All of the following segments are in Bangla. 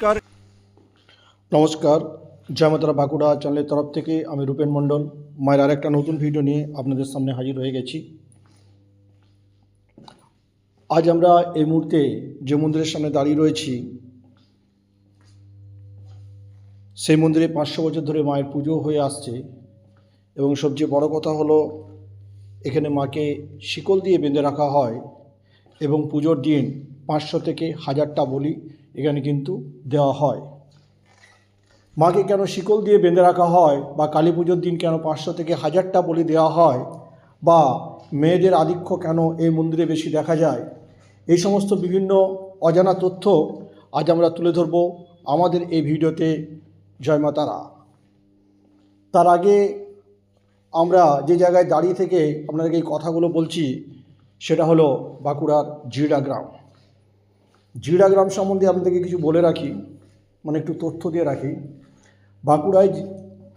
নমস্কার। নমস্কার, জয়মাতারা বাঁকুড়া চ্যানেলের তরফ থেকে আমি রূপেন মণ্ডল। মায়ের আর একটা নতুন ভিডিও নিয়ে আপনাদের সামনে হাজির হয়ে গেছি। আজ আমরা এই মুহূর্তে যে মন্দিরের সামনে দাঁড়িয়ে রয়েছি, সেই মন্দিরে পাঁচশো বছর ধরে মায়ের পুজো হয়ে আসছে এবং সবচেয়ে বড় কথা হলো, এখানে মাকে শিকল দিয়ে বেঁধে রাখা হয় এবং পুজোর দিন পাঁচশো থেকে হাজারটা বলি এখানে কিন্তু দেওয়া হয়। মাকে কেন শিকল দিয়ে বেঁধে রাখা হয় বা কালী পুজোর দিন কেন পাঁচশো থেকে হাজারটা বলি দেওয়া হয় বা মেয়েদের আধিক্য কেন এই মন্দিরে বেশি দেখা যায়? এই সমস্ত বিভিন্ন অজানা তথ্য আজ আমরা তুলে ধরব আমাদের এই ভিডিওতে। জয় মা তারা। তার আগে আমরা যে জায়গায় দাঁড়িয়ে থেকে আপনাদেরকে এই কথাগুলো বলছি, সেটা হলো বাঁকুড়ার জিরা গ্রাম। জিরা গ্রাম সম্বন্ধে আপনাদেরকে কিছু বলে রাখি মানে একটু তথ্য দিয়ে রাখি। বাঁকুড়ায়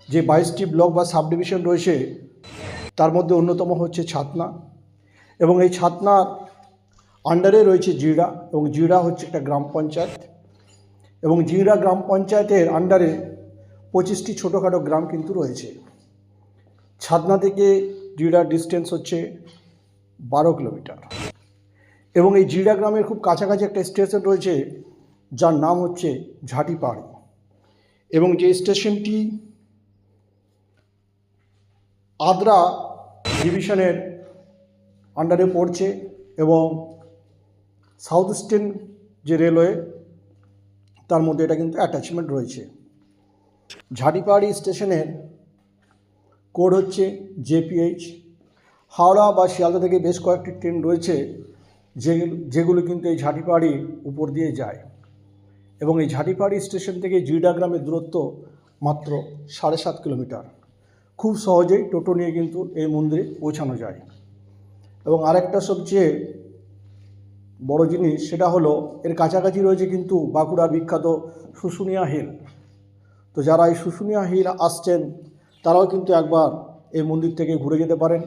যে- বাইশটি ব্লক বা সাব ডিভিশন রয়েছে, তার মধ্যে অন্যতম হচ্ছে ছাতনা। এবং এই ছাতনার আন্ডারে রয়েছে জিরা, এবং জিরা হচ্ছে একটা গ্রাম পঞ্চায়েত। এবং জিরা গ্রাম পঞ্চায়েতের আন্ডারে পঁচিশটি ছোটোখাটো গ্রাম কিন্তু রয়েছে। ছাতনা থেকে জিরার ডিস্টেন্স হচ্ছে বারো কিলোমিটার। এবং এই জিরা গ্রামের খুব কাছাকাছি একটা স্টেশন রয়েছে, যার নাম হচ্ছে ঝাটিপাড়ি। এবং যে স্টেশনটি আদ্রা ডিভিশনের আন্ডারে পড়ছে এবং সাউথ ইস্টার্ন যে রেলওয়ে তার মধ্যে এটা কিন্তু অ্যাটাচমেন্ট রয়েছে। ঝাটিপাড়ি স্টেশনের কোড হচ্ছে জেপিএইচ হাওড়া বা শিয়ালদা থেকে বেশ কয়েকটি ট্রেন রয়েছে যেগুলো যেগুলো কিন্তু এই ঝাটিপাড়ির উপর দিয়ে যায়। এবং এই ঝাটিপাড়ি স্টেশন থেকে জিডা গ্রামের দূরত্ব মাত্র সাড়ে সাত কিলোমিটার। খুব সহজেই টোটো নিয়ে কিন্তু এই মন্দিরে পৌঁছানো যায়। এবং আরেকটা সবচেয়ে বড় জিনিস সেটা হলো, এর কাছাকাছি রয়েছে কিন্তু বাঁকুড়ার বিখ্যাত শুশুনিয়া হিল। তো যারা এই শুশুনিয়া হিল আসছেন, তারাও কিন্তু একবার এই মন্দির থেকে ঘুরে যেতে পারেন।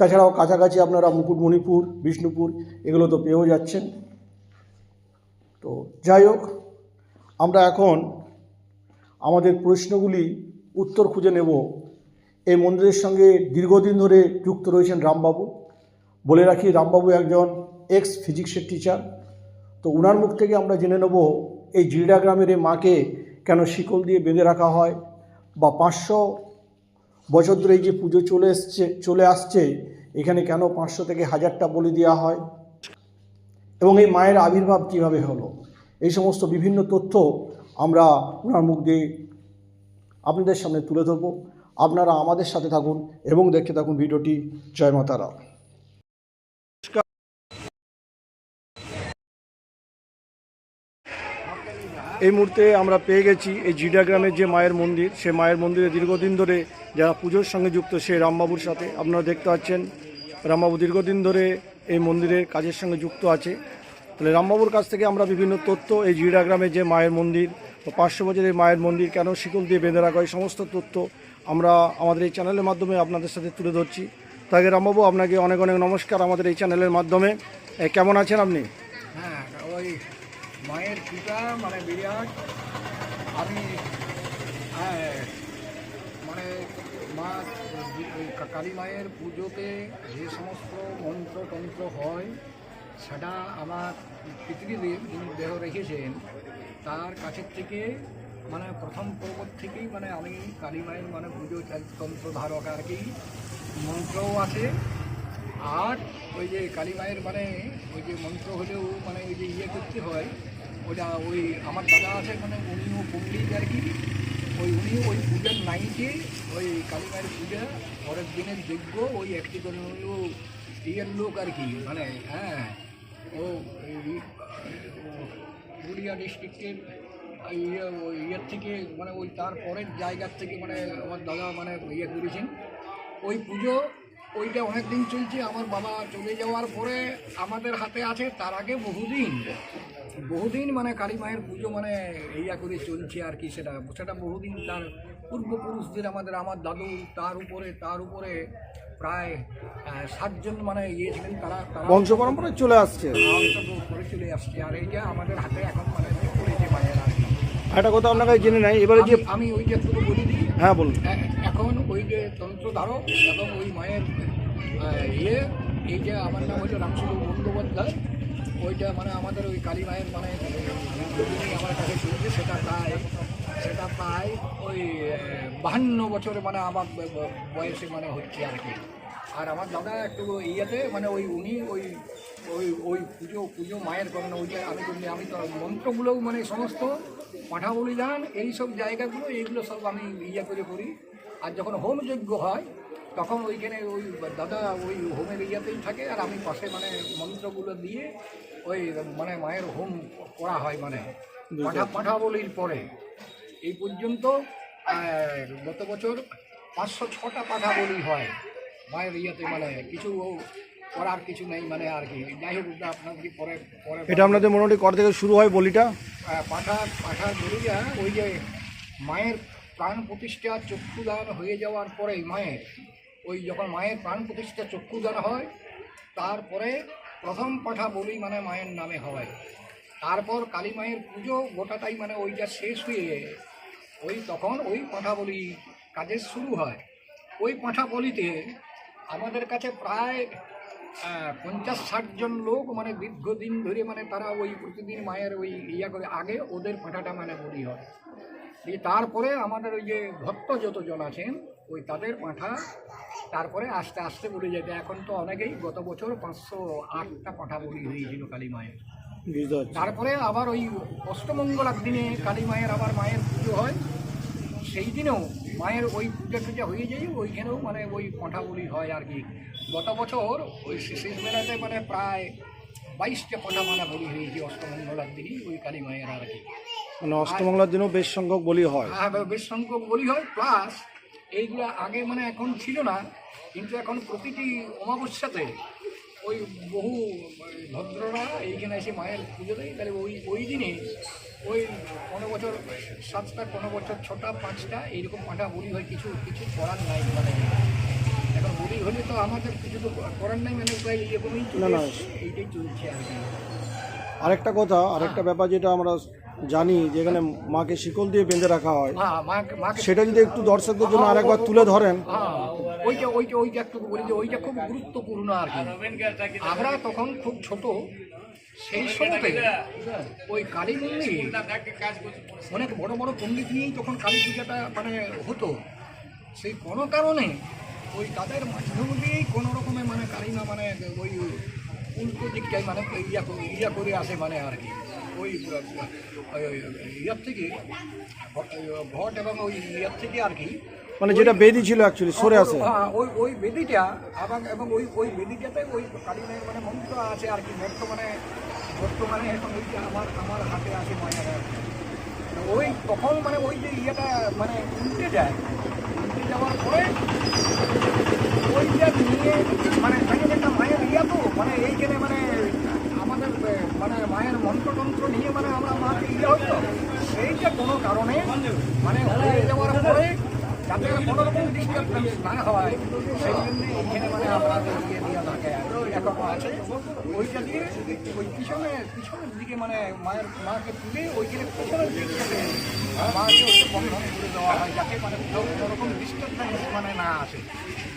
তাছাড়াও কাছাকাছি আপনারা মুকুটমণিপুর, বিষ্ণুপুর, এগুলো তো পেয়েও যাচ্ছেন। তো যাই হোক, আমরা এখন আমাদের প্রশ্নগুলি উত্তর খুঁজে নেব। এই মন্দিরের সঙ্গে দীর্ঘদিন ধরে যুক্ত রয়েছেন রামবাবু। বলে রাখি, রামবাবু একজন এক্স ফিজিক্সের টিচার তো ওনার মুখ থেকে আমরা জেনে নেব, এই জিরডা গ্রামের এই মাকে কেন শিকল দিয়ে বেঁধে রাখা হয় বা পাঁচশো বছর ধরে এই যে পুজো চলে এসছে, চলে আসছে, এখানে কেন পাঁচশো থেকে হাজারটা বলি দেওয়া হয়? এবং এই মায়ের আবির্ভাব কীভাবে হলো? এই সমস্ত বিভিন্ন তথ্য আমরা ওনার মুখ দিয়ে আপনাদের সামনে তুলে ধরবো। আপনারা আমাদের সাথে থাকুন এবং দেখতে থাকুন ভিডিওটি। জয় মাতারা এই মুহূর্তে আমরা পেয়ে গেছি এই জিডা গ্রামের যে মায়ের মন্দির, সে মায়ের মন্দিরে দীর্ঘদিন ধরে যারা পুজোর সঙ্গে যুক্ত, সে রামবাবুর সাথে আপনারা দেখতে পাচ্ছেন। রামবাবু দীর্ঘদিন ধরে এই মন্দিরের কাজের সঙ্গে যুক্ত আছে। তাহলে রামবাবুর কাছ থেকে আমরা বিভিন্ন তথ্য, এই জিডা গ্রামের যে মায়ের মন্দির পাঁচশো বছরের মায়ের মন্দির কেন শিকল দিয়ে বেঁধে রাখা হয় সমস্ত তথ্য আমরা আমাদের এই চ্যানেলের মাধ্যমে আপনাদের সাথে তুলে ধরছি। আগে রামবাবু, আপনাকে অনেক অনেক নমস্কার আমাদের এই চ্যানেলের মাধ্যমে। কেমন আছেন আপনি? মায়ের পিতা মানে বিরাট। আমি হ্যাঁ মানে মা, কালী মায়ের পুজোতে যে সমস্ত মন্ত্র তন্ত্র হয়, সেটা আমার পৃথিবীদেব যিনি দেহ রেখেছেন, তার কাছের থেকে মানে প্রথম পর্বত থেকেই মানে আমি কালী মায়ের মানে পুজো তন্ত্র ধারক আর কি মন্ত্রও আছে। আর ওই যে কালী মায়ের মানে ওই যে মন্ত্র হলেও মানে ওই যে ইয়ে করতে হয় ওটা ওই আমার দাদা আছে মানে উনিও পণ্ডিত আর কি ওই উনি ওই পূজার নাইটে ওই কালী মায়ের পূজা, পরের দিনের যোগ্য ওই একটি করে ইয়ের লোক আর কি মানে হ্যাঁ ও পুরুলিয়া ডিস্ট্রিক্টের ইয়ে ইয়ের থেকে মানে ওই তার পরের জায়গার থেকে মানে আমার দাদা মানে ইয়ে করেছেন। ওই পুজো, ওইটা অনেক দিন চলছে, আমার বাবা চলে যাওয়ার পরে আমাদের হাতে আছে, তার আগে বহুদিন। বহুদিন মানে কালী মায়ের পুজো মানে ইয়া করে চলছে আর কি সেটা। সেটা বহুদিন তার পূর্বপুরুষদের আমাদের আমার দাদু তার উপরে তার উপরে প্রায় সাতজন মানে ইয়ে ছিলেন তারা বংশ পরম্পরায় চলে আসছে। করে চলে আসছে। আর এইটা আমাদের হাতে এখন মানে পড়েছে মায়ের আর একটা কথা আপনার কাছে জেনে নাই এবারে যে আমি- ওই যে শুধু বলে দিই হ্যাঁ বলুন। এখন ওই যে তন্ত্রধারক এবং ওই মায়ের ইয়ে এই যে আমার নাম হচ্ছে রামসুর বন্দ্যোপাধ্যায়। ওইটা মানে আমাদের ওই কালী মায়ের মানে আমার কাছে চলছে সেটা প্রায় সেটা প্রায় ওই বাহান্ন বছরে মানে আমার বয়সে মানে হচ্ছে আর কি। আর আমার দাদা একটু ইয়েতে মানে ওই উনি ওই ওই ওই পুজো পুজো মায়ের করেন ওইটা আমি করি আমি তো মন্ত্রগুলো মানে সমস্ত পাঠা বলি যান এইসব জায়গাগুলো, এইগুলো সব আমি ইয়ে করে করি। আর যখন হোম যজ্ঞ হয় তখন ওইখানে ওই দাদা ওই হোমের ইয়াতেই থাকে আর আমি পাশে মানে মন্ত্রগুলো দিয়ে ওই মানে মায়ের হোম করা হয় মানে পাঠা পাঠাবলির পরে। এই পর্যন্ত গত বছর পাঁচশো ছটা পাঠাবলি হয় মায়ের ইয়াতে মানে কিছু করার কিছু নেই মানে আর কি। যাই হোক কি পরে পরে এটা আপনাদের মোটামুটি কর থেকে শুরু হয় বলিটা? পাঠা পাঠা বলিয়া ওই যে মায়ের প্রাণ প্রতিষ্ঠা চক্ষুদান হয়ে যাওয়ার পরেই মায়ের ওই যখন মায়ের প্রাণ প্রতিষ্ঠা চক্ষুদান হয়, তারপরে প্রথম পাঠা বলি মানে মায়ের নামে হয়। তারপর কালী মায়ের পুজো গোটাটাই মানে ওইটা শেষ হয়ে ওই তখন ওই পাঠা বলি কাজের শুরু হয়। ওই পাঠা বলিতে আমাদের কাছে প্রায় পঞ্চাশ ষাট জন লোক মানে দীর্ঘদিন ধরে মানে তারা ওই প্রতিদিন মায়ের ওই ইয়া করে আগে ওদের পাঠাটা মানে বলি হয়। তারপরে আমাদের ওই যে ভক্ত যতজন আছেন, ওই তাদের পাঁঠা তারপরে আস্তে আস্তে বলে যেতে। এখন তো অনেকেই গত বছর পাঁচশো আটটা পাঁঠা বলি হয়েছিল কালী মায়ের। তারপরে আবার ওই অষ্টমঙ্গলার দিনে কালী মায়ের আবার মায়ের পুজো হয়। সেই দিনেও মায়ের ওই পূজা টুজা হয়ে যায় ওইখানেও মানে ওই কঁঠাগুলি হয় আর কি। গত বছর ওই শেষ বেলাতে মানে প্রায় বাইশটা কঁঠা মানে বলি হয়েছে অষ্টমঙ্গলার দিনই ওই কালী মায়ের আর কি। মানে অষ্টমঙ্গলার দিনও বেশ সংখ্যক বলি হয়। হ্যাঁ বেশ সংখ্যক বলি হয় প্লাস এইগুলো আগে মানে এখন ছিল না কিন্তু এখন প্রতিটি অমাবস্যাতে ওই বহু ভদ্ররা এইখানে এসে মায়ের পুজো দেয় তাহলে ওই ওই দিনে ওই কোনো বছর সাতটা কোনো বছর ছটা পাঁচটা এইরকম পাঁটা বলি হয় কিছু কিছু করার নাই মানে এখন বলি হলে তো আমাদের কিছু তো করার নাই মানে প্রায় এরকমই। এইটাই চলছে আর কি আরেকটা কথা আরেকটা ব্যাপার যেটা আমরা জানি যেখানে মাকে শিকল দিয়ে বেঁধে রাখা হয় হ্যাঁ মাকে সেটা যদি একটু দর্শকদের জন্য আরেকবার তুলে ধরেন। হ্যাঁ, ওইটা ওইটা ওইটা একটু বলি যে ওইটা খুব গুরুত্বপূর্ণ আর কি। আমরা তখন খুব ছোট সেই সময়তে ওই কালী মন্দির অনেক বড় বড় পণ্ডিত নিয়েই তখন কালী পূজাটা মানে হতো। সেই কোনো কারণে ওই তাদের মাধ্যম দিয়েই কোনো রকমে মানে কালী না মানে ওই উল্টো দিকটাই মানে ইয়া করে- ইয়া করে আসে মানে আর কি। ওই ওই- ওই ইয়ার থেকে ভট এবং ওই ইয়ার থেকে আর কি মানে যেটা বেদি ছিল অ্যাকচুয়ালি সরে আসে। হ্যাঁ, ওই ওই বেদিটা এবং এবং ওই ওই বেদিটাতে ওই কালীমায়ের মানে মন্ত্র আছে আর কি বর্তমানে বর্তমানে এখন ওই যে আমার আমার হাতে আছে মায়ের ওই তখন মানে ওই যে ইয়েটা মানে উল্টে যায়। উল্টে যাওয়ার পরে ওইটা নিয়ে মানে মায়ের একটা মায়ের ইয়া তো মানে এইখানে মানে আমাদের মানে মায়ের মন্ত্রতন্ত্র নিয়ে মানে আমরা মাকে ইয়ে হইতো সেইটা কোনো কারণে মানে হয়ে যাওয়ার পরে যাতে কোনো রকম ডিস্টার্বেন্স না হয়, সেই জন্য এইখানে মানে আমরা ইয়ে দিয়ে আছে ওইটা দিয়ে ওই পিছনে পিছনের দিকে মানে মায়ের মাকে তুলে ওইখানে পিছনের দিকটাতে মাকে ওইটা বন্ধন করে দেওয়া হয় যাতে মানে কোনো রকম ডিস্টার্বেন্স মানে না আসে।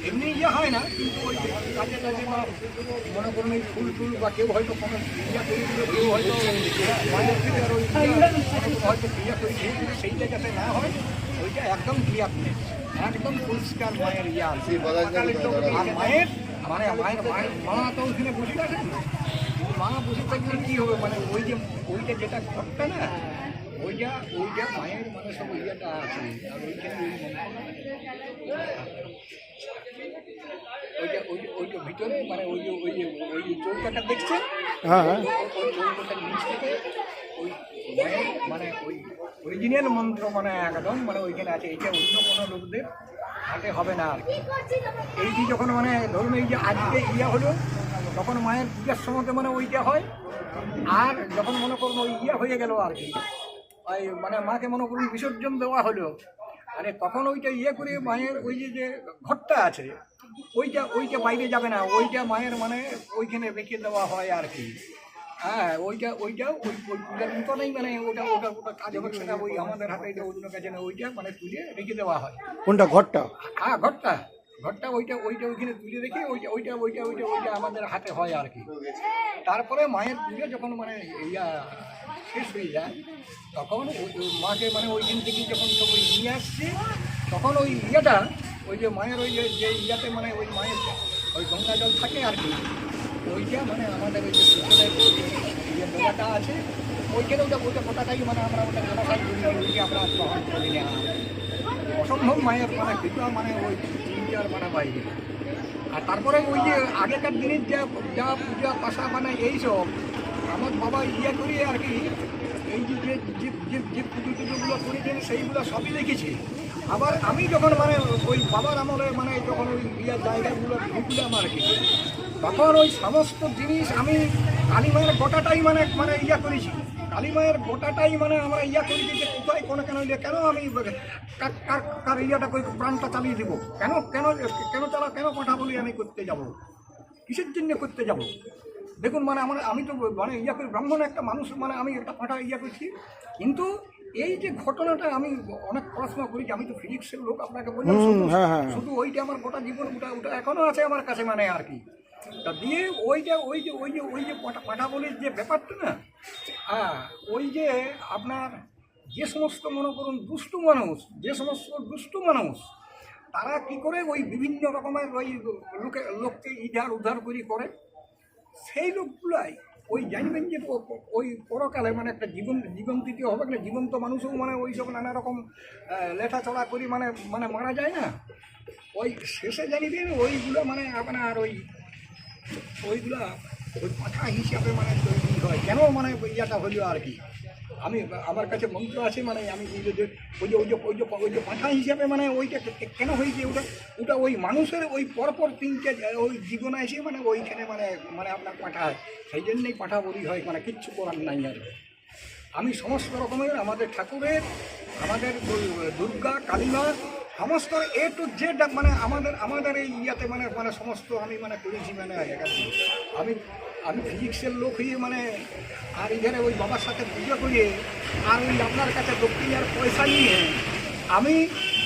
এমনি ইয়ে হয় না কিন্তু ওই কাজে কাজে বা মনে করুন এই ফুল টুল বা কেউ হয়তো কোনো ইয়া করে দিল কেউ হয়তো মায়ের থেকে আর ওই হয়তো ক্রিয়া করে দিল সেইটা যাতে না হয় ওইটা একদম ক্লিয়ার নেই একদম পরিষ্কার মায়ের ইয়া আছে। আর মায়ের মানে মায়ের মায়ের মা তো ওইখানে বসে আছেন মা বসে থাকলে কী হবে? মানে ওই যে ওইটা যেটা ঘরটা না ওইটা ওইটা মায়ের মানে সব ইয়েটা আছে। আর ওইখানে ওই ওইটা ওই ওইটা ভিতরে মানে ওই যে ওই যে ওই যে চৌকাটা দেখছেন? হ্যাঁ হ্যাঁ। ওই চৌকাটার নিচ থেকে ওই মানে ওই অরিজিনাল মন্ত্র মানে একদম মানে ওইখানে আছে, এইটা অন্য কোনো লোকদের হাতে হবে না আর এইটি যখন মানে ধরুন এই যে আজকে ইয়া হলো, তখন মায়ের পূজার সময় মানে ওইটা হয়, আর যখন মনে করুন ওই ইয়া হয়ে গেল আর কি, ওই মানে মাকে মনে করুন বিসর্জন দেওয়া হলো, আরে তখন ওইটা ইয়ে করে মায়ের ওই যে যে ঘরটা আছে, ওইটা ওইটা বাইরে যাবে না, ওইটা মায়ের মানে ওইখানে রেখে দেওয়া হয় আর কি। হ্যাঁ ওইটা ওইটা ওই ওই মতনই মানে ওটা ওটা ওটা কাজ হচ্ছে না ওই আমাদের হাতে এটা অন্য কাছে না ওইটা মানে তুলে রেখে দেওয়া হয়। কোনটা ঘরটা? হ্যাঁ ঘরটা ঘরটা ওইটা ওইটা ওইখানে তুলে রেখে ওইটা ওইটা ওইটা ওইটা ওইটা আমাদের হাতে হয় আর কি। তারপরে মায়ের পুজো যখন মানে ইয়া শেষ হয়ে যায় তখন মাকে মানে ওই দিন থেকে যখন সব নিয়ে আসছে তখন ওই ইয়েটা ওই যে মায়ের ওই যে যে ইয়াতে মানে ওই মায়ের ওই গঙ্গা জল থাকে আর কি ওইটা মানে আমাদের ওই যে ডোবাটা আছে, ওইখানে ওটা ওটা গোটাটাই মানে আমরা ওটা করি ওইটা আমরা গ্রহণ করি না। অসম্ভব মায়ের মানে কৃপা মানে ওই তিনটার মানে বাইরে আর তারপরে ওই যে আগেকার দিনের যা যা পূজা পাশা মানে এইসব আমার বাবা ইয়ে করি আর কি, এই যে যে যে যে যে পুজো টুজোগুলো করেছেন, সেইগুলো সবই দেখেছি। আবার আমি যখন মানে ওই বাবার আমলে মানে যখন ওই ইয়ার জায়গাগুলো ঢুকলাম আর কি, তখন ওই সমস্ত জিনিস আমি কালীমায়ের গোটাটাই মানে মানে ইয়া করেছি। কালীমায়ের গোটাটাই মানে আমরা ইয়া করেছি যে কোথায়, কোনো, কেন ইয়ে কেন আমি কার ইয়াটা করে প্রাণটা চালিয়ে দেবো? কেন কেন কেন চালা, কেন কথা বলি আমি করতে যাব? কিসের জন্য করতে যাব? দেখুন মানে আমার, আমি তো মানে ইয়া করি, ব্রাহ্মণ একটা মানুষ মানে আমি একটা পাঠা ইয়া করছি। কিন্তু এই যে ঘটনাটা আমি অনেক পড়াশোনা করেছি আমি তো ফিজিক্সের লোক আপনাকে বললাম শুধু- হ্যাঁ, হ্যাঁ। শুধু ওইটা আমার গোটা জীবন ওটা ওটা এখনও আছে আমার কাছে মানে আর কি তা দিয়ে ওইটা ওই যে ওই যে ওই যে পাঠা পাঠা বলির যে ব্যাপারটা না হ্যাঁ ওই যে আপনার যে সমস্ত মনে করুন দুষ্টু মানুষ যে সমস্ত দুষ্টু মানুষ তারা কি করে ওই বিভিন্ন রকমের ওই লোকে লোককে ইধার উদ্ধার করি করে সেই লোকগুলাই ওই জানবেন যে ওই পরকালে মানে একটা জীবন জীবন তৃতীয় হবে না জীবন্ত মানুষও মানে ওই সব নানা রকম লেখাচড়া করি মানে মানে মারা যায় না? ওই শেষে জানিবেন ওইগুলো মানে আপনার ওই, ওইগুলা ওই পাখা হিসাবে মানে তৈরি হয়। কেন মানে ইয়াটা হলো আর কি? আমি, আমার কাছে মন্ত্র আছে মানে আমি এই যে ওই যে ওই যে ওই যে ওই যে পাঠা হিসাবে মানে ওইটা কেন হয়েছে ওটা? ওটা ওই মানুষের ওই পরপর তিনটে, ওই জীবন এসে মানে ওইখানে মানে মানে আপনার পাঠা সেই জন্যেই পাঠা বলি হয় মানে কিচ্ছু করার নাই আর। আমি সমস্ত রকমের আমাদের ঠাকুরের, আমাদের দুর্গা, কালীমা, সমস্ত এ টু জেড মানে আমাদের আমাদের এই ইয়াতে মানে মানে সমস্ত আমি মানে করেছি মানে আমি আমি ফিজিক্সের লোক হয়ে মানে আর এখানে ওই বাবার সাথে পুজো করে আর ওই আপনার কাছে দক্ষিণের পয়সা নিয়ে আমি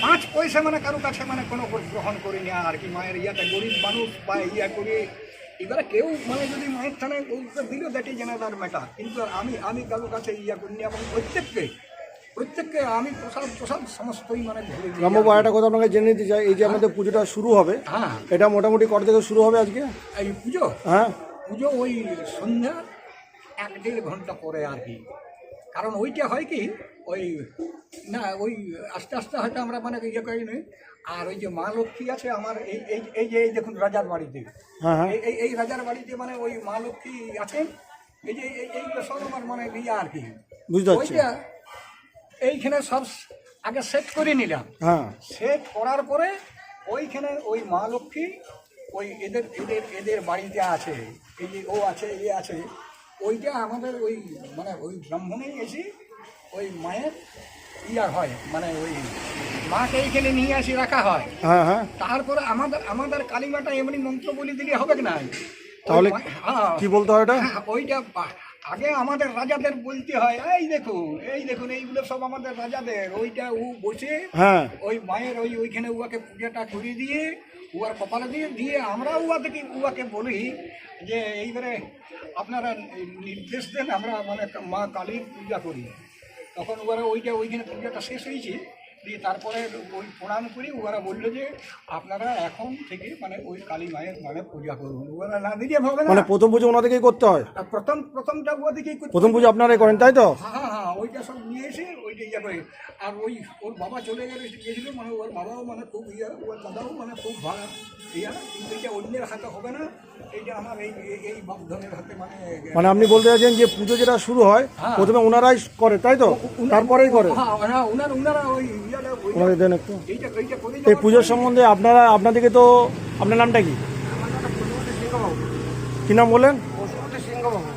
পাঁচ পয়সা মানে কারও কাছে মানে কোনো গ্রহণ করি না আর কি। মায়ের ইয়াতে গরিব মানুষ বা ইয়া করে এবারে কেউ মানে যদি মায়ের থানায় উত্তর দিল দ্যাট ইজ অ্যানাদার ম্যাটার কিন্তু আমি আমি কারোর কাছে ইয়া করিনি এবং প্রত্যেককে প্রত্যেককে আমি প্রসাদ প্রসাদ সমস্তই মানে ধরে দিই। একটা কথা আপনাকে জেনে নিতে চাই এই যে আমাদের পুজোটা শুরু হবে হ্যাঁ। এটা মোটামুটি কটা থেকে শুরু হবে আজকে? এই পুজো? হ্যাঁ। পুজো ওই সন্ধ্যা এক দেড় ঘণ্টা পরে আর কি। কারণ ওইটা হয় কি ওই না ওই আস্তে আস্তে হয়তো আমরা মানে ইয়ে করি নি। আর ওই যে মা লক্ষ্মী আছে আমার এই এই এই যে এই দেখুন রাজার বাড়িতে। হ্যাঁ হ্যাঁ। এই এই- এই রাজার বাড়িতে মানে ওই মা লক্ষ্মী আছেন। এই যে এই- এইগুলো সব আমার মানে ইয়ে আর কি। বুঝতে ওইটা এইখানে সব আগে সেট করে নিলাম। হ্যাঁ। সেট করার পরে ওইখানে ওই মা লক্ষ্মী ওই এদের এদের এদের বাড়িতে আছে। এই যে ও আছে এ আছে। ওইটা আমাদের ওই মানে ওই ব্রাহ্মণেই এসে ওই মায়ের ইয়ার হয় মানে ওই মাকে এইখানে নিয়ে আসি রাখা হয়। হ্যাঁ হ্যাঁ। তারপরে আমাদের আমাদের কালিমাটা এমনি মন্ত্র বলি দিলে হবে না? তাহলে হ্যাঁ। কি বলতে হয় হ্যাঁ, ওইটা আগে আমাদের রাজাদের বলতে হয় এই দেখুন এই দেখুন এইগুলো সব আমাদের রাজাদের। ওইটা ও বসে হ্যাঁ। ওই মায়ের ওই ওইখানে উয়াকে পূজাটা করে দিয়ে উয়ার কপালে দিয়ে দিয়ে আমরা উয়া থেকে উয়াকে বলি যে এইবারে আপনারা নির্দেশ দেন আমরা মানে মা কালীর পূজা করি। তখন ওরা ওইটা ওইখানে পূজাটা শেষ হয়েছে। দিয়ে তারপরে ওই প্রণাম করি ওরা বলল যে আপনারা এখন থেকে মানে ওই কালী মায়ের মানে পূজা করুন। ওরা না দিলে হবে না। মানে প্রথম পুজো ওনাদেরকেই করতে হয়? প্রথম প্রথমটা ওয়া দিকেই করতে প্রথম পুজো আপনারাই করেন তাই তো? হ্যাঁ হ্যাঁ হ্যাঁ ওইটা সব নিয়ে এসে ওইটা ইয়ে করে। আর ওই ওর বাবা চলে গেলে গিয়েছিল মানে ওর বাবাও মানে খুব ইয়া ওর দাদাও মানে খুব ভালো ইয়া কিন্তু এটা অন্যের হাতে হবে না। এইটা আমার এই এই- এই বাপধনের হাতে মানে মানে আপনি বলতে চাইছেন যে পুজো যেটা শুরু হয় হ্যাঁ। প্রথমে ওনারাই করে তাই তো? তারপরেই করে। হ্যাঁ হ্যাঁ ওনার ওনারা ওই ইয়াটা দেন একটু। এই পুজোর সম্বন্ধে আপনারা আপনাদেরকে তো আপনার নামটা কি? কি নাম বললেন?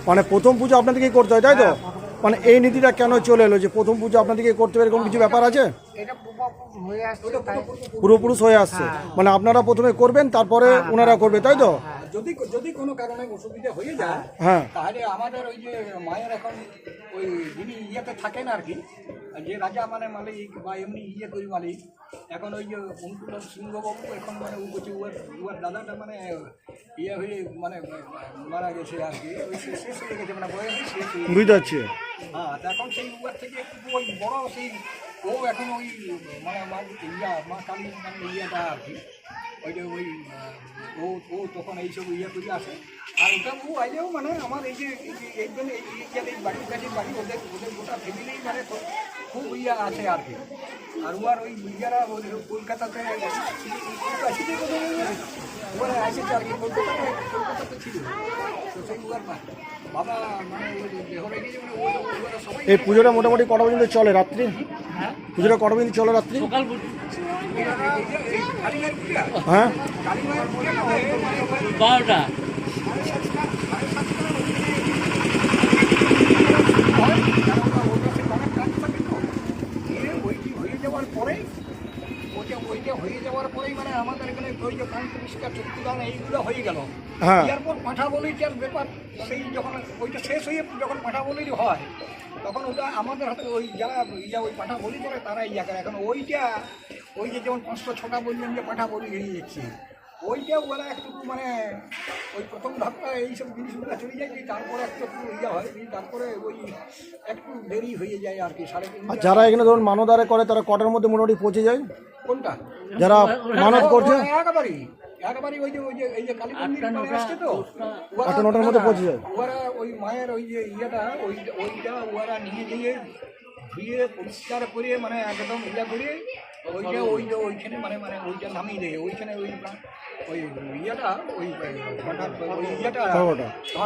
মানে প্রথম পুজো আপনাদেরকেই করতে হয় তাই তো? মানে এই নীতিটা কেন চলে এলো যে প্রথম পুজো আপনাদেরকে করতে হবে এরকম কিছু ব্যাপার আছে? এটা পূর্বাপুর হয়ে আসছে পূর্বপুরুষ হয়ে আসছে। মানে আপনারা প্রথমে করবেন তারপরে ওনারা করবে তাই তো? যদি যদি কোনো কারণে অসুবিধা হয়ে যায় হ্যাঁ। তাহলে আমাদের ওই যে মায়ের এখন ওই যিনি ইয়েতে থাকেন আর কি যে রাজা মানে মালিক বা এমনি ইয়ে করি মালিক এখন ওই যে অঙ্কুটন সিংহবাবু এখন মানে ও বলছে ওর ওর দাদাটা মানে ইয়ে হয়ে মানে মারা গেছে আর কি। ওই শেষ হয়ে গেছে মানে বয়স শেষ হয়ে। বুঝতে পারছি। হ্যাঁ তা এখন সেই উয়ার থেকে একটু ওই বড় সেই ও এখন ওই মানে মা ইয়া মা কালী মানে ইয়েটা আর কি। ওই যে ওই ও ও তখন এইসব ইয়ে করে আসে। আর ওটা ও আইলেও মানে আমার এই যে এই যে একজন এই বাড়ির কাছে বাড়ি ওদের ওদের গোটা ফ্যামিলি মানে খুব ইয়া আছে আর কি। আর ওর ওই ইয়ারা ওদের কলকাতাতে আসিতে ওরা আসেছে আর কি কলকাতাতে কলকাতাতে ছিল। তো সেই ওর বাবা মানে ওই মানে সবাই এই পুজোটা মোটামুটি কটা পর্যন্ত চলে রাত্রি? পুজোটা কটা পর্যন্ত চলে রাত্রি? হ্যাঁ? বারোটা ওইটি হয়ে যাওয়ার পরেই ওইটা ওইটা হয়ে যাওয়ার পরেই মানে আমাদের এখানে ওই যে প্রাণ পরিষ্কার চক্ষুদান এইগুলো হয়ে গেল। হ্যাঁ। এরপর পাঠা বলিটার ব্যাপার সেই যখন ওইটা শেষ হয়ে যখন পাঠা বলির হয় তখন ওটা আমাদের হাতে ওই যারা ইয়া ওই পাঠা বলি করে তারা ইয়া করে। এখন ওইটা ওই যে যেমন পাঁচশো ছটা বললেন যে পাঠা বলি হয়ে যাচ্ছে ওইটা ওরা একটু মানে ওই প্রথম ধাপটা এইসব জিনিসগুলো চলে যায় তারপরে একটু একটু ইয়া হয় দিয়ে তারপরে ওই একটু দেরি হয়ে যায় আর কি সাড়ে তিন আর যারা এখানে ধরুন মানদারে করে তারা কটার মধ্যে মোটামুটি পৌঁছে যায়? কোনটা? যারা মানত করছে? একেবারেই একেবারেই ওই যে ওই যে এই যে কালী মন্দির মানে আসছে তো ওরা- আটটা নটার মধ্যে পৌঁছে যায়। ওরা ওই মায়ের ওই যে ইয়েটা ওই ওইটা ওরা নিয়ে গিয়ে ধুয়ে পরিষ্কার করে মানে একদম ইয়া করে ওই যে ওইখানে মানে মানে নামিয়ে দেয় ওইখানে ওই ওই ইয়েটা ওই ওই ইয়েটা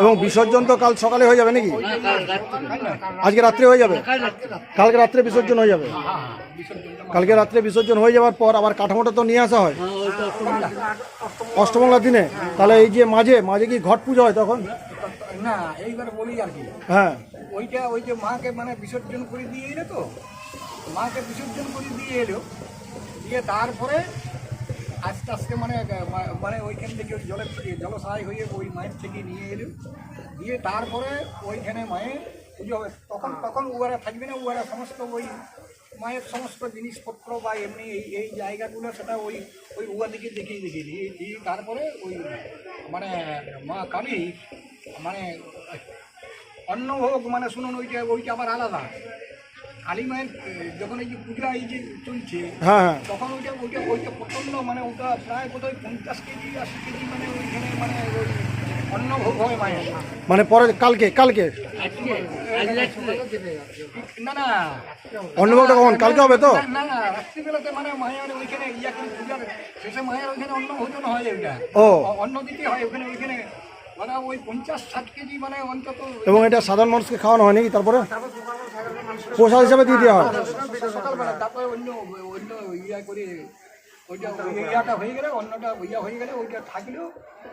এবং বিসর্জন তো কাল সকালে হয়ে যাবে নাকি? আজকে রাত্রে হয়ে যাবে? কালকে রাত্রে বিসর্জন হয়ে যাবে? হ্যাঁ হ্যাঁ কালকে রাত্রে বিসর্জন হয়ে যাওয়ার পর আবার কাঠামোটা তো নিয়ে আসা হয়? অষ্টমঙ্গলার দিনে? তাহলে এই যে মাঝে মাঝে কি ঘট পুজো হয় তখন? না এইবার বলি আর কি। হ্যাঁ। ওইটা ওই যে মাকে মানে বিসর্জন করে দিয়ে এলো তো? মাকে বিসর্জন করে দিয়ে এলো। দিয়ে তারপরে আস্তে আস্তে মানে মানে ওইখান থেকে ওই থেকে জলসায় হয়ে ওই মায়ের থেকে নিয়ে এলো। দিয়ে তারপরে ওইখানে মায়ের পুজো হবে তখন তখন উয়ারা থাকবে না উয়ারা সমস্ত ওই মায়ের সমস্ত জিনিসপত্র বা এমনি এই এই জায়গাগুলো সেটা ওই ওই উয়া দিকে দেখিয়ে দেখিয়ে দিয়ে দিয়ে তারপরে ওই মানে মা কালী মানে অন্নভোগ মানে শুনুন, ওইটা ওইটা আবার আলাদা। কালী মায়ের যখন এই যে পূজা এই যে চলছে হ্যাঁ হ্যাঁ। তখন ওইটা ওইটা ওইটা প্রচণ্ড মানে ওটা প্রায় বোধহয় পঞ্চাশ কেজি আশি কেজি মানে ওইখানে মানে ওই হয় মায়ের। মানে পরে কালকে কালকে? না না। অন্নভোগটা কখন? কালকে হবে তো? না, না রাত্রিবেলাতে মানে মায়ের ওইখানে ইয়া করে পূজার শেষে মায়ের ওইখানে অন্ন ভোজন হয় ওইটা। ও। অন্ন দিতে হয় ওখানে ওইখানে মানে ওই পঞ্চাশ ষাট কেজি মানে অন্তত এবং এটা সাধারণ মানুষকে খাওয়ানো হয় নাকি তারপরে? প্রসাদ হিসাবে দিয়ে দেওয়া হয়? সকালবেলা তারপরে অন্য অন্য ইয়া করে ওইটা ওই ইয়াটা হয়ে গেলে অন্যটা ইয়া হয়ে গেলে ওইটা থাকলেও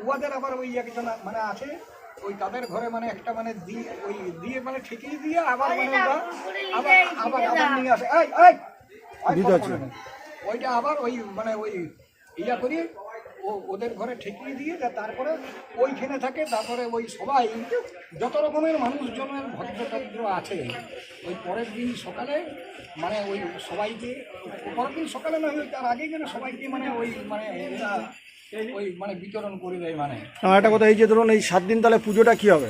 উহাদের আবার ওই ইয়া কিছু মানে আছে ওই তাদের ঘরে মানে একটা মানে দিয়ে ওই দিয়ে মানে ঠেকিয়ে দিয়ে আবার মানে আবার আবার আবার নিয়ে আসে। ওইটা আবার ওই মানে ওই ইয়া করি ওদের ঘরে ঠেকিয়ে দিয়ে যা, তারপরে ওইখানে থাকে, তারপরে ওই সবাই, যত রকমের মানুষজনের ভদ্রতন্ত্র আছে, ওই পরের দিন সকালে মানে ওই সবাইকে পরের দিন সকালে না তার আগে যেন সবাইকে মানে ওই মানে ওই মানে বিতরণ করে দেয় মানে। একটা কথা এই যে ধরুন, এই সাত দিন তাহলে পুজোটা কী হবে?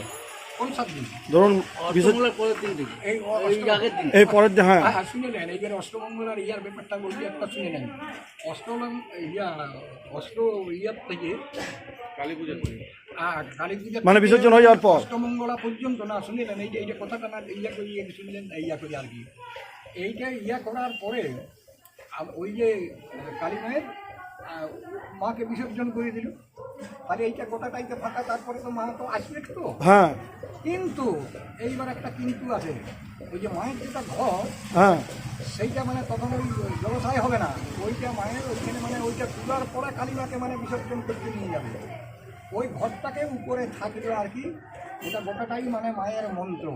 কোন সাত দিন? ধরুন অষ্টমঙ্গলার পরের দিন থেকে। এই আগের দিন। এই পরের দিন হ্যাঁ। হ্যাঁ হ্যাঁ, শুনে নেন এইবার অষ্টমঙ্গল আর ইয়ার ব্যাপারটা বলছি একটা শুনে নেন। অষ্টম ইয়া অষ্ট ইয়ার থেকে কালী পূজা কালী পূজা মানে বিসর্জন হয়ে যাওয়ার পর। অষ্টমঙ্গলা পর্যন্ত না শুনলেন এই যে এই যে কথাটা না ইয়া করি শুনলেন ইয়া করি আর কি। এইটা ইয়া করার পরে ওই যে কালী মায়ের মাকে বিসর্জন করে দিল। আর এইটা গোটাটাইতে ফাঁকা তারপরে তো মা তো আসবে তো। হ্যাঁ। কিন্তু এইবার একটা কিন্তু আছে ওই যে মায়ের যেটা ঘর হ্যাঁ। সেইটা মানে তখন ওই ব্যবসায় হবে না। ওইটা মায়ের ওইখানে মানে ওইটা পূজার পরে কালীমাকে মানে বিসর্জন করতে নিয়ে যাবে। ওই ঘরটাকে উপরে থাকবে আর কি এটা গোটাটাই মানে মায়ের মন্ত্র।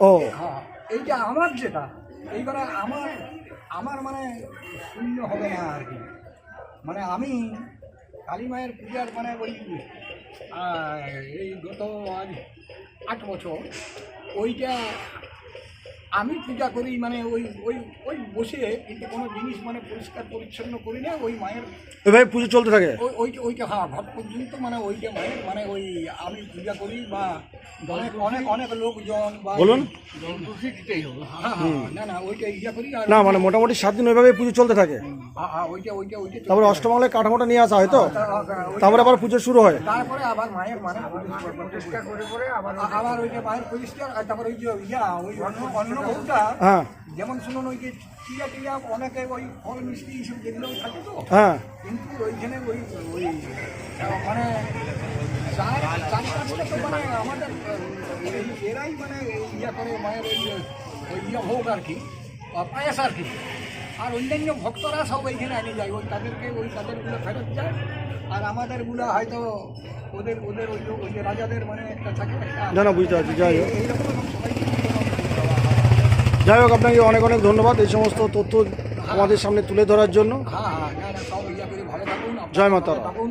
ও। হ্যাঁ এইটা আমার যেটা এইবারে আমার আমার মানে শূন্য হবে না আর কি। মানে আমি কালী মায়ের পূজার মানে ওই এই গত আজ আট বছর ওইটা আমি পূজা করি মানে ওই ওই ওই বসে কিন্তু কোনো জিনিস মানে পরিষ্কার পরিচ্ছন্ন করি না ওই মায়ের এভাবে পুজো চলতে থাকে? ওই ওইটা ওইটা হ্যাঁ ঘট পর্যন্ত মানে ওইটা মায়ের মানে ওই আমি পূজা করি বা অনেক অনেক অনেক লোকজন বা বলুন। জলদুষি হ্যাঁ হ্যাঁ না না ওইটা ইয়া করি আর না মানে মোটামুটি সাত দিন ওইভাবে পুজো চলতে থাকে। হ্যাঁ হ্যাঁ ওইটা ওইটা ওইটা তারপরে কাঠামোটা নিয়ে আসা হয় তো? তারপরে আবার পুজো শুরু হয়। তারপরে আবার মায়ের মানে প্রতিষ্ঠা করে করে আবার আবার ওই মায়ের পরিষ্কার আর তারপরে ওই যে ইয়া ওই হ্যাঁ। যেমন শুনুন ওই যে টিয়া টিয়া অনেকে ওই ফল মিষ্টি এইসব যেগুলো থাকে তো। হ্যাঁ। কিন্তু ওইখানে ওই ওই মানে চার চার পাঁচটা তো মানে আমাদের এরাই মানে ইয়া করে মায়ের ওই ওই ইয়া ভোগ আর কি পায়েস আর কি। আর অন্যান্য ভক্তরা সব ওইখানে আনি যায়। ওই তাদেরকে ওই তাদেরগুলো ফেরত যায়। আর আমাদেরগুলো হয়তো ওদের ওদের ওই যে ওই যে রাজাদের মানে একটা থাকে না বুঝতে পারছি যাই হোক এইরকম সবাইকে দেওয়া হয়। যাই হোক আপনাকে অনেক অনেক ধন্যবাদ এই সমস্ত তথ্য আমাদের সামনে তুলে ধরার জন্য। হ্যাঁ হ্যাঁ না না সব ইয়া করে ভালো থাকুন জয় মা ভালো তারা। থাকুন।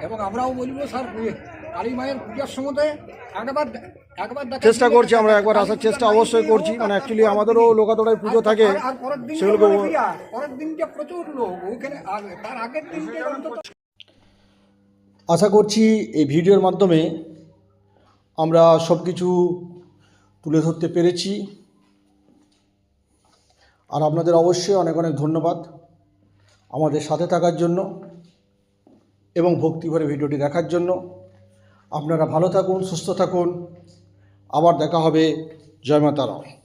এবং আমরাও বলব স্যার কালী মায়ের পূজার সময় একবার একবার চেষ্টা করছি আমরা একবার আসার চেষ্টা অবশ্যই করছি। মানে অ্যাকচুয়ালি আমাদেরও লোকাতড়ায় পুজো থাকে আর- আর পরের দিন সেগুলোকে পরের দিনটা প্রচুর লোক। ওখানে তার আগের দিনকে আশা করছি এই ভিডিওর মাধ্যমে আমরা সব কিছু তুলে ধরতে পেরেছি। আর আপনাদের অবশ্যই অনেক অনেক ধন্যবাদ আমাদের সাথে থাকার জন্য এবং ভক্তিভরে ভিডিওটি দেখার জন্য। আপনারা ভালো থাকুন, সুস্থ থাকুন। আবার দেখা হবে। জয় মাতারা